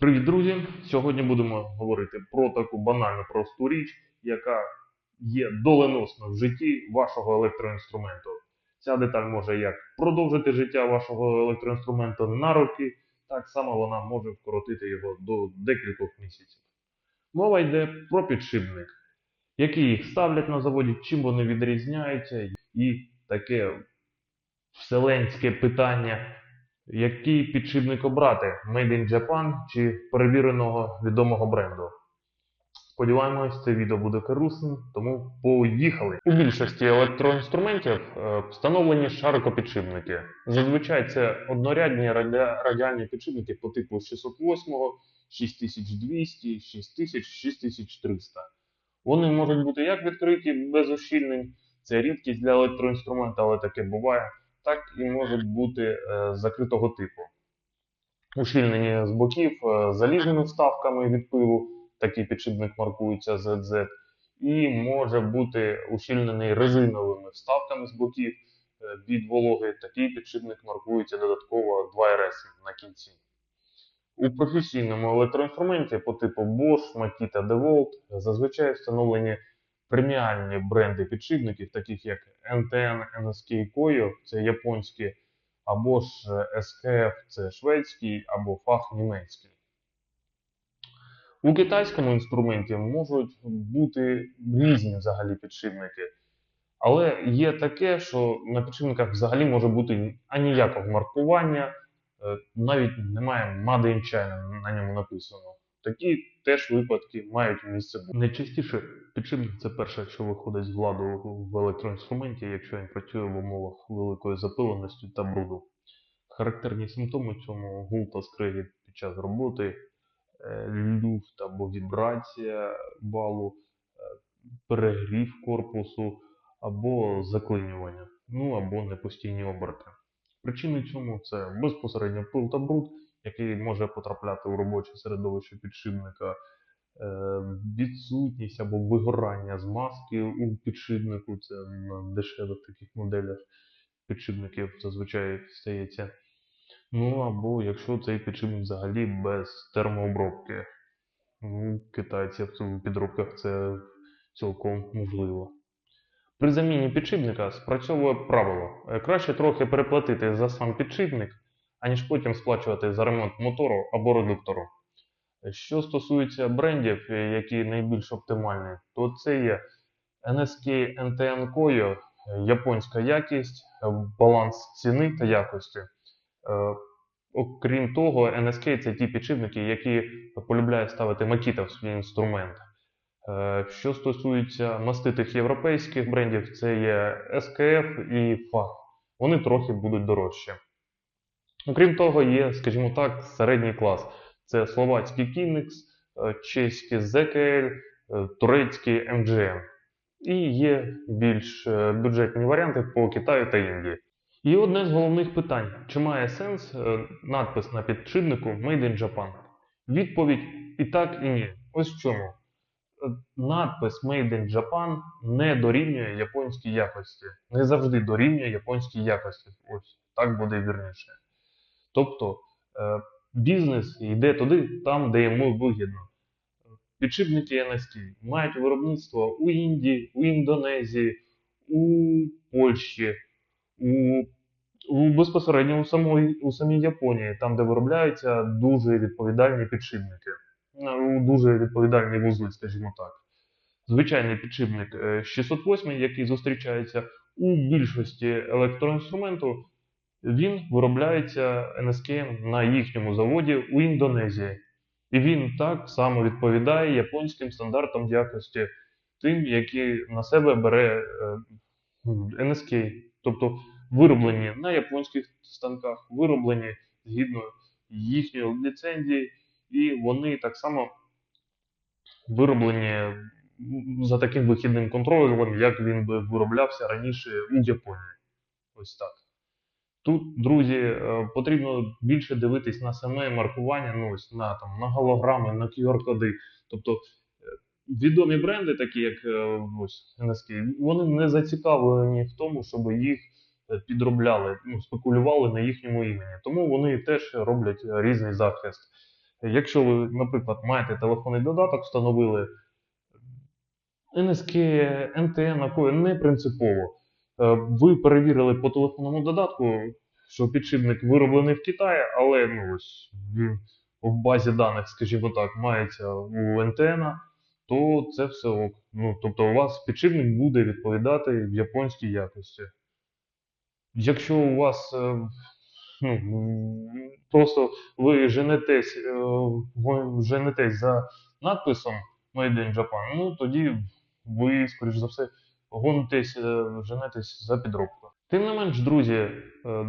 Привіт, друзі! Сьогодні будемо говорити про таку банальну просту річ, яка є доленосна в житті вашого електроінструменту. Ця деталь може як продовжити життя вашого електроінструменту на роки, так само вона може вкоротити його до декількох місяців. Мова йде про підшипник, який їх ставлять на заводі, чим вони відрізняються, і таке вселенське питання. Який підшипник обрати? Made in Japan чи перевіреного відомого бренду? Сподіваємось, це відео буде корисним, тому поїхали. У більшості електроінструментів е, встановлені шарикопідшипники. Зазвичай це однорядні радіальні підшипники по типу 608, 6200, 6000, 6300. Вони можуть бути як відкриті без ущільнень, це рідкість для електроінструмента, але таке буває так і можуть бути е, закритого типу. Ущільнені з боків е, залізними вставками від пиву, такий підшипник маркується ZZ, і може бути ущільнений резиновими вставками з боків е, від вологи. Такий підшипник маркується додатково 2RS на кінці. У професійному електроінструменті по типу Bosch, Makita DeWalt зазвичай встановлені преміальні бренди підшипників, таких як NTN, NSK Koyo, це японські, або ж е, SKF, це шведський, або фах німецький. У китайському інструменті можуть бути різні взагалі підшипники. Але є таке, що на підшипниках взагалі може бути аніякого маркування, е, навіть немає in China на ньому написано. Такі теж випадки мають місце. Найчастіше підшипник це перше, що виходить з ладу в електроінструменті, якщо він працює в умовах великої запиленості та бруду. Характерні симптоми цьому гул та скрегіт під час роботи, е, люфт або вібрація балу, е, перегрів корпусу або заклинювання, ну або непостійні оберти. Причини цьому це безпосередньо пил та бруд, який може потрапляти у робоче середовище підшипника, е, відсутність або вигорання змазки у підшипнику, це на дешевих таких моделях підшипників зазвичай стається. Ну або якщо цей підшипник взагалі без термообробки. Ну, у китайців в підробках це цілком можливо. При заміні підшипника спрацьовує правило. Е, Краще трохи переплатити за сам підшипник, аніж потім сплачувати за ремонт мотору або редуктору. Що стосується брендів, е, які найбільш оптимальні, то це є NSK NTN Koyo, е, японська якість, е, баланс ціни та якості. Окрім того, NSK це ті підшипники, які полюбляє ставити Makita в свій інструмент. Що стосується маститих європейських брендів, це є SKF і FAH. Вони трохи будуть дорожчі. Окрім того, є, скажімо так, середній клас. Це словацький Kinex, е, чеський ZKL, е, турецький MGM. І є більш е, бюджетні варіанти по Китаю та Індії. І одне з головних питань: чи має сенс надпис на підшипнику Made in Japan? Відповідь і так, і ні. Ось чому. Надпис Made in Japan не дорівнює японській якості. Не завжди дорівнює японській якості. Ось так буде вірніше. Тобто е, бізнес йде туди, там, де йому вигідно. Підшипники NSK мають виробництво у Індії, у Індонезії, у Польщі, у, у безпосередньо у самої, у самій Японії, там, де виробляються дуже відповідальні підшипники, у дуже відповідальні вузли, скажімо так. Звичайний підшипник е, 608, який зустрічається у більшості електроінструменту, він виробляється NSK на їхньому заводі у Індонезії. І він так само відповідає японським стандартам якості, тим, які на себе бере е, NSK. Тобто вироблені на японських станках, вироблені згідно їхньої ліцензії, і вони так само вироблені за таким вихідним контролем, як він би вироблявся раніше у Японії. Ось так. Тут, друзі, е, потрібно більше дивитись на саме маркування, ну ось на там на голограми, на QR-коди. Тобто е, відомі бренди, такі як е, ось NSK, вони не зацікавлені в тому, щоб їх підробляли, ну, спекулювали на їхньому імені. Тому вони теж роблять різний захист. Якщо ви, наприклад, маєте телефонний додаток, встановили НСК, НТН, такое не принципово. Е, Ви перевірили по телефонному додатку, що підшипник вироблений в Китаї, але ну, ось в, базі даних, скажімо так, мається у НТН, то це все ок. Ну, тобто у вас підшипник буде відповідати в японській якості. Якщо у вас е, ну, просто ви женетесь, е, ви женетесь за надписом Made in Japan, ну тоді ви, скоріш за все, гонитесь, е, женетесь за підробку. Тим не менш, друзі, е,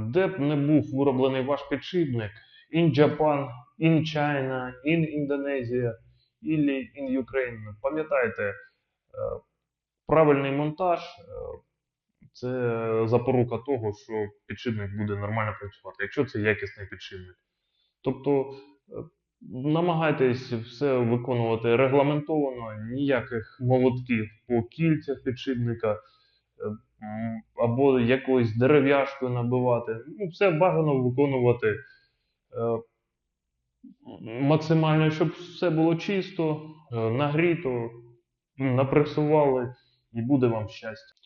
де б не був вироблений ваш підшипник, in Japan, in China, in Indonesia, или in Ukraine, пам'ятайте, е, правильний монтаж це запорука того, що підшипник буде нормально працювати, якщо це якісний підшипник. Тобто намагайтесь все виконувати регламентовано, ніяких молотків по кільцях підшипника е, або якоюсь дерев'яшкою набивати. Ну, все бажано виконувати е, максимально, щоб все було чисто, е, нагріто, напресували, і буде вам щастя.